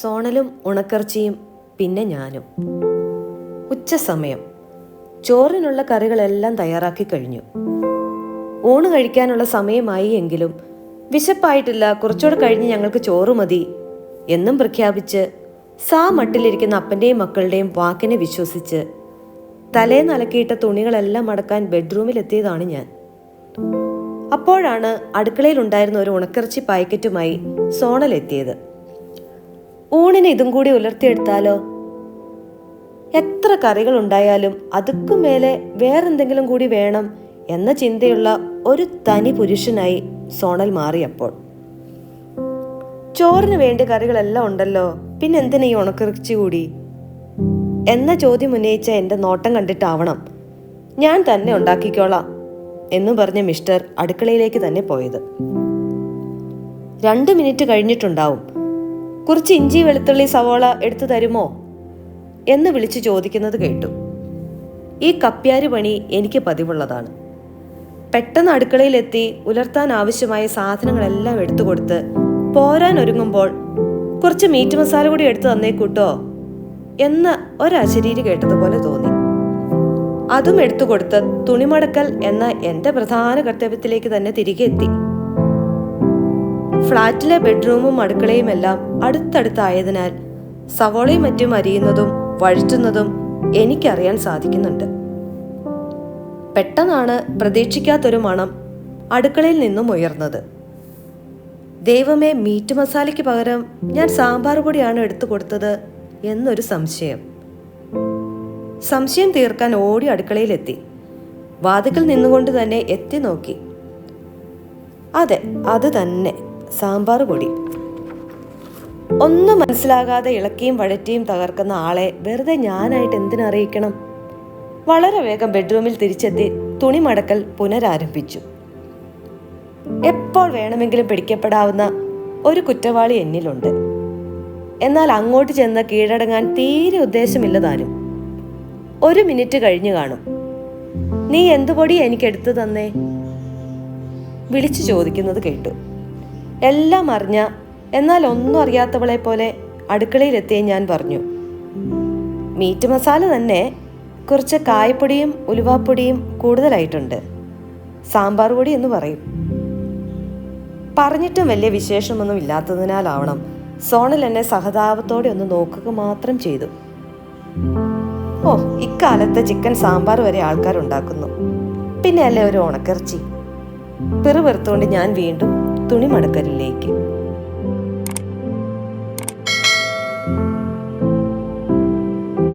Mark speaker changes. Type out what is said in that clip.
Speaker 1: സോണലും ഉണക്കർച്ചിയും പിന്നെ ഞാനും. ഉച്ച സമയം. ചോറിനുള്ള കറികളെല്ലാം തയ്യാറാക്കി കഴിഞ്ഞു. ഊണ് കഴിക്കാനുള്ള സമയമായി എങ്കിലും വിശപ്പായിട്ടില്ല കുറച്ചുകൂടെ കഴിഞ്ഞ് ഞങ്ങൾക്ക് ചോറ് മതി എന്നും പ്രഖ്യാപിച്ച് സാ മട്ടിലിരിക്കുന്ന അപ്പന്റെയും മക്കളുടെയും വാക്കിനെ വിശ്വസിച്ച് തലേന്ന് അലക്കിയിട്ട തുണികളെല്ലാം മടക്കാൻ ബെഡ്റൂമിലെത്തിയതാണ് ഞാൻ. അപ്പോഴാണ് അടുക്കളയിൽ ഉണ്ടായിരുന്ന ഒരു ഉണക്കിറച്ചി സോണൽ എത്തിയത് ഊണിന് ഇതും കൂടി ഉലർത്തിയെടുത്താലോ? എത്ര കറികൾ ഉണ്ടായാലും അതുക്കും മേലെ വേറെന്തെങ്കിലും കൂടി വേണം എന്ന ചിന്തയുള്ള ഒരു തനി പുരുഷനായി സോണൽ മാറിയപ്പോൾ. ചോറിന് വേണ്ടി കറികളെല്ലാം ഉണ്ടല്ലോ പിന്നെ എന്തിനാ ഈ ഉണക്കിറച്ചി കൂടി? എന്ന ചോദ്യം ഉന്നയിച്ച എന്റെ നോട്ടം കണ്ടിട്ടാവണം. ഞാൻ തന്നെ ഉണ്ടാക്കിക്കോളാം എന്നു പറഞ്ഞ മിസ്റ്റർ അടുക്കളയിലേക്ക് തന്നെ പോയത്. രണ്ട് മിനിറ്റ് കഴിഞ്ഞിട്ടുണ്ടാവും. കുറച്ച് ഇഞ്ചി വെളുത്തുള്ളി സവോള എടുത്തു തരുമോ? എന്ന് വിളിച്ചു ചോദിക്കുന്നത് കേട്ടു. ഈ കപ്പ്യാര് പണി എനിക്ക് പതിവുള്ളതാണ്. പെട്ടെന്ന് അടുക്കളയിലെത്തി ഉലർത്താൻ ആവശ്യമായ സാധനങ്ങളെല്ലാം എടുത്തു കൊടുത്ത് പോരാൻ ഒരുങ്ങുമ്പോൾ കുറച്ച് മീറ്റ് മസാല കൂടി എടുത്തു തന്നേക്കൂട്ടോ എന്ന് ഒരശരീരി കേട്ടതുപോലെ തോന്നി. അതും എടുത്തു കൊടുത്ത് തുണിമടക്കൽ എന്ന എന്റെ പ്രധാന കർത്തവ്യത്തിലേക്ക് തന്നെ തിരികെ എത്തി. ഫ്ളാറ്റിലെ ബെഡ്റൂമും അടുക്കളയും എല്ലാം അടുത്തടുത്തായതിനാൽ സവോളയും മറ്റും അരിയുന്നതും വഴറ്റുന്നതും എനിക്കറിയാൻ സാധിക്കുന്നുണ്ട്. പെട്ടെന്നാണ് പ്രതീക്ഷിക്കാത്തൊരു മണം അടുക്കളയിൽ നിന്നും ഉയർന്നത്. ദൈവമേ മീറ്റ് മസാലയ്ക്ക് പകരം ഞാൻ സാമ്പാർ പൊടിയാണ് എടുത്തു കൊടുത്തത് എന്നൊരു സംശയം. സംശയം തീർക്കാൻ ഓടി അടുക്കളയിലെത്തി. വാതിക്കൽ നിന്നുകൊണ്ട് തന്നെ എത്തി നോക്കി. അതെ അത് തന്നെ. സാമ്പാർ പൊടി. ഒന്നും മനസ്സിലാകാതെ ഇളക്കിയും വഴറ്റിയും തകർക്കുന്ന ആളെ വെറുതെ ഞാനായിട്ട് എന്തിനറിയിക്കണം വളരെ വേഗം ബെഡ്റൂമിൽ തിരിച്ചെത്തി തുണി മടക്കൽ പുനരാരംഭിച്ചു. എപ്പോൾ വേണമെങ്കിലും പിടിക്കപ്പെടാവുന്ന ഒരു കുറ്റവാളി എന്നിലുണ്ട്. എന്നാൽ അങ്ങോട്ട് ചെന്ന് കീഴടങ്ങാൻ തീരെ ഉദ്ദേശമില്ലതാനും. ഒരു മിനിറ്റ് കഴിഞ്ഞു കാണും. നീ എന്തു പൊടി എനിക്ക് എടുത്തു തന്നേ? വിളിച്ചു ചോദിക്കുന്നത് കേട്ടു. എല്ലാം അറിഞ്ഞ എന്നാൽ ഒന്നും അറിയാത്തവളെ പോലെ അടുക്കളയിലെത്തിയ ഞാൻ പറഞ്ഞു. മീറ്റ് മസാല തന്നെ കുറച്ച് കായപ്പൊടിയും ഉലുവാപ്പൊടിയും കൂടുതലായിട്ടുണ്ട്. സാമ്പാർ പൊടി എന്ന് പറയും. പറഞ്ഞിട്ടും വലിയ വിശേഷമൊന്നും ഇല്ലാത്തതിനാലാവണം സോണൽ എന്നെ സഹതാപത്തോടെ ഒന്ന് നോക്കുക മാത്രം ചെയ്തു. ഓ ഇക്കാലത്ത് ചിക്കൻ സാമ്പാർ വരെ ആൾക്കാരുണ്ടാക്കുന്നു. പിന്നെ അല്ലേ ഒരു ഉണക്കിറച്ചി പിറുപിറുത്തുകൊണ്ട് ഞാൻ വീണ്ടും തുണിമടക്കലിലേക്ക്